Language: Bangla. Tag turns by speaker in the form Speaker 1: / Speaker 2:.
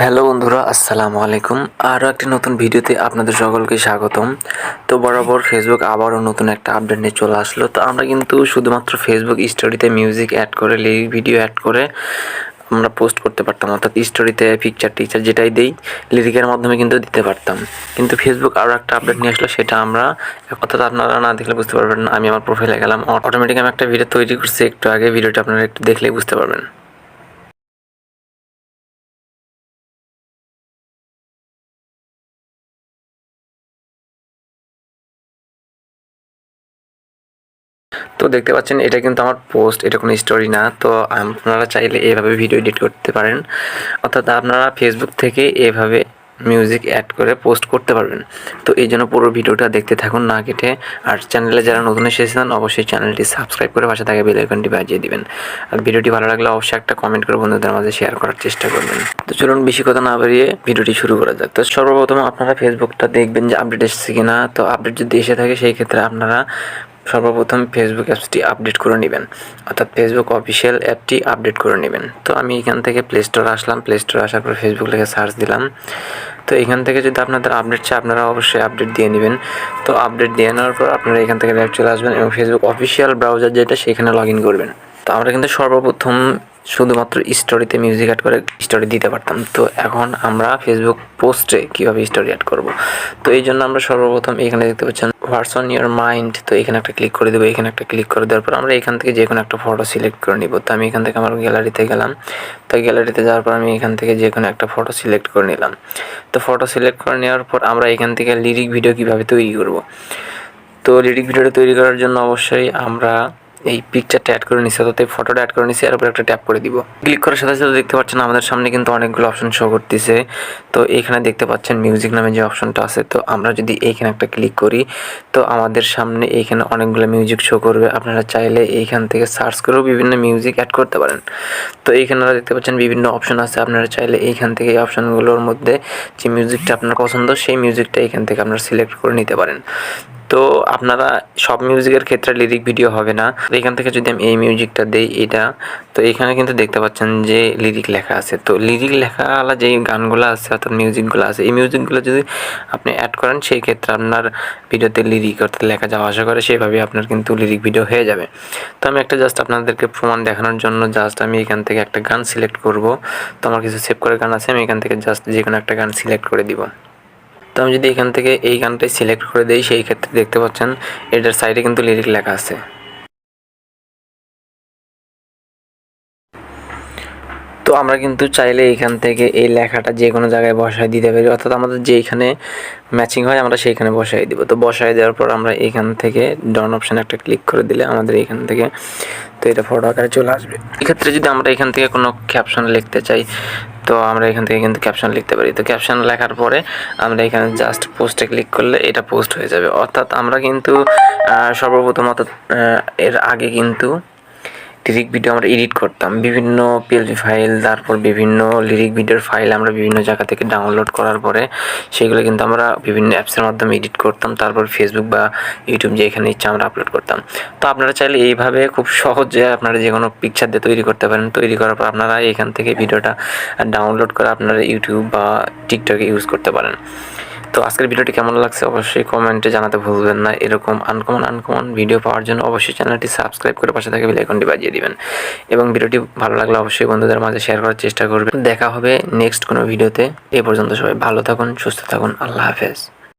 Speaker 1: হ্যালো বন্ধুরা, আসসালামু আলাইকুম। আরও একটি নতুন ভিডিওতে আপনাদের সকলকে স্বাগতম। তো বরাবর ফেসবুক আবারও নতুন একটা আপডেট নিয়ে চলে আসলো। তো আমরা কিন্তু শুধুমাত্র ফেসবুক স্টোরিতে মিউজিক অ্যাড করে লিরিক ভিডিও অ্যাড করে আমরা পোস্ট করতে পারতাম। অর্থাৎ স্টোরিতে পিকচার টিকচার যেটাই দেই লিরিকের মাধ্যমে কিন্তু দিতে পারতাম। কিন্তু ফেসবুক আরও একটা আপডেট নিয়ে আসলো, সেটা আমরা, অর্থাৎ আপনারা না দেখলে বুঝতে পারবেন আমি আমার প্রোফাইলে গেলাম। অটোমেটিক আমি একটা ভিডিও তৈরি করছি, একটু আগে, ভিডিওটা আপনারা একটু দেখলেই বুঝতে পারবেন। তো দেখতে পাচ্ছেন, এটা কিন্তু আমার পোস্ট এটা কোনো স্টোরি না। তো আপনারা চাইলে এভাবে ভিডিও এডিট করতে পারেন। অর্থাৎ আপনারা ফেসবুক থেকে এভাবে মিউজিক অ্যাড করে পোস্ট করতে পারবেন। তো এই জন্য পুরো ভিডিওটা দেখতে থাকুন না কেটে। আর চ্যানেলে যারা নতুন এসেছেন, অবশ্যই চ্যানেলটি সাবস্ক্রাইব করে পাশে থাকে বেল আইকনটি বাজিয়ে দিবেন। আর ভিডিওটি ভালো লাগলে অবশ্যই একটা কমেন্ট করে বন্ধুদের মাঝে শেয়ার করার চেষ্টা করবেন। তো চলুন বেশি কথা না বাড়িয়ে ভিডিওটি শুরু করা যাক। তো সর্বপ্রথম আপনারা ফেসবুকটা দেখবেন যে আপডেট এসেছে কিনা। তো আপডেট যদি এসে থাকে, সেই ক্ষেত্রে আপনারা সর্বপ্রথম ফেসবুক অ্যাপসটি আপডেট করে নেবেন, অর্থাৎ ফেসবুক অফিসিয়াল অ্যাপটি আপডেট করে নেবেন। তো আমি এখান থেকে প্লে স্টোর আসলাম প্লে স্টোর আসার পর ফেসবুক লিখে সার্চ দিলাম। তো এখান থেকে যদি আপনাদের আপডেট চাই আপনারা অবশ্যই আপডেট দিয়ে নেবেন। তো আপডেট দিয়ে নেওয়ার পর আপনারা এখান থেকে লাইভ চলে আসবেন এবং ফেসবুক অফিসিয়াল ব্রাউজার যেটা, সেখানে লগ ইন করবেন। তো আমরা কিন্তু সর্বপ্রথম শুধুমাত্র স্টোরিতে মিউজিক অ্যাড করে স্টোরি দিতে পারতাম। তো এখন আমরা ফেসবুক পোস্টে কীভাবে স্টোরি অ্যাড করব? তো এই জন্য আমরা সর্বপ্রথম এখানে দেখতে পাচ্ছেন হোয়াটস অন ইয়ার মাইন্ড তো এখানে একটা ক্লিক করে দেবো, এখানে একটা ক্লিক করে দেওয়ার পর আমরা এখান থেকে যে কোনো একটা ফটো সিলেক্ট করে নিব। তো আমি এখান থেকে আমার গ্যালারিতে গেলাম। তো গ্যালারিতে যাওয়ার পর আমি এখান থেকে যে কোনো একটা ফটো সিলেক্ট করে নিলাম। তো ফটো সিলেক্ট করে নেওয়ার পর আমরা এখান থেকে লিরিক ভিডিও কীভাবে তৈরি করব? তো লিরিক ভিডিওটা তৈরি করার জন্য অবশ্যই আমরা এই পিকচারটা অ্যাড করে নিচ্ছি অর্থাৎ এই ফটোটা অ্যাড করে নিচ্ছি এর উপর একটা ট্যাপ করে দিব। ক্লিক করার সাথে সাথে দেখতে পাচ্ছেন আমাদের সামনে কিন্তু অনেকগুলো অপশন শো করতেছে। তো এখানে দেখতে পাচ্ছেন মিউজিক নামে যে অপশনটা আছে, তো আমরা যদি এইখানে একটা ক্লিক করি, তো আমাদের সামনে এইখানে অনেকগুলো মিউজিক শো করবে। আপনারা চাইলে এইখান থেকে সার্চ করেও বিভিন্ন মিউজিক অ্যাড করতে পারেন। তো এইখানে দেখতে পাচ্ছেন বিভিন্ন অপশন আছে। আপনারা চাইলে এইখান থেকে এই অপশনগুলোর মধ্যে যে মিউজিকটা আপনার পছন্দ, সেই মিউজিকটা এইখান থেকে আপনারা সিলেক্ট করে নিতে পারেন। তো আপনারা সব মিউজিকের ক্ষেত্রে লিরিক ভিডিও হবে না। এখান থেকে যদি আমি এই মিউজিকটা দেই এটা তো এখানে কিন্তু দেখতে পাচ্ছেন যে লিরিক লেখা আছে। তো লিরিক লেখাওয়ালা যেই গানগুলো আছে, অর্থাৎ মিউজিকগুলো আছে, এই মিউজিকগুলো যদি আপনি অ্যাড করেন, সেই ক্ষেত্রে আপনার ভিডিওতে লিরিক অর্থাৎ লেখা যাওয়া আসা করে সেভাবে আপনার কিন্তু লিরিক ভিডিও হয়ে যাবে। তো আমি একটা জাস্ট আপনাদেরকে প্রমাণ দেখানোর জন্য জাস্ট আমি এখান থেকে একটা গান সিলেক্ট করব। তো আমার কিছু সেভ করে গান আছে, আমি এখান থেকে জাস্ট যে কোনো একটা গান সিলেক্ট করে দিব। তো আমি যদি এখান থেকে এই গানটাই সিলেক্ট করে দিই, সেই ক্ষেত্রে দেখতে পাচ্ছেন এটার সাইডে কিন্তু লিরিক লেখা আছে। তো আমরা কিন্তু চাইলে এখান থেকে এই লেখাটা যে কোনো জায়গায় বসায় দিতে পারি। অর্থাৎ আমাদের যেইখানে ম্যাচিং হয়, আমরা সেইখানে বসাই দিব। তো বসাই দেওয়ার পর আমরা এখান থেকে ডন অপশান একটা ক্লিক করে দিলে আমাদের এখান থেকে তো এটা ফটো আকারে চলে আসবে। এক্ষেত্রে যদি আমরা এখান থেকে কোনো ক্যাপশন লিখতে চাই, তো আমরা এখান থেকে কিন্তু ক্যাপশন লিখতে পারি। তো ক্যাপশন লেখার পরে আমরা এখানে জাস্ট পোস্টে ক্লিক করলে এটা পোস্ট হয়ে যাবে। অর্থাৎ আমরা কিন্তু সর্বপ্রথম অর্থাৎ এর আগে কিন্তু লিরিক ভিডিও আমরা এডিট করতাম। বিভিন্ন পিএলপি ফাইল তারপর বিভিন্ন লিরিক ভিডিওর ফাইল আমরা বিভিন্ন জায়গা থেকে ডাউনলোড করার পরে সেগুলো কিন্তু আমরা বিভিন্ন অ্যাপসের মাধ্যমে এডিট করতাম। তারপর ফেসবুক বা ইউটিউব যেখানে ইচ্ছা আমরা আপলোড করতাম। তো আপনারা চাইলে এইভাবে খুব সহজে আপনারা যে কোনো পিকচার দিয়ে তৈরি করতে পারেন। তৈরি করার পর আপনারা এখান থেকে ভিডিওটা ডাউনলোড করে আপনারা ইউটিউব বা টিকটকে ইউজ করতে পারেন। তো আজকের ভিডিওটি কেমন লাগছে অবশ্যই কমেন্টে জানাতে ভুলবেন না। এরকম আনকমন আনকমন ভিডিও পাওয়ার জন্য অবশ্যই চ্যানেলটি সাবস্ক্রাইব করে পাশে থাকবে বেলাইকনটি বাজিয়ে দিবেন। এবং ভিডিওটি ভালো লাগলে অবশ্যই বন্ধুদের মাঝে শেয়ার করার চেষ্টা করবেন। দেখা হবে নেক্সট কোনো ভিডিওতে এ পর্যন্ত সবাই ভালো থাকুন, সুস্থ থাকুন। আল্লাহ হাফেজ।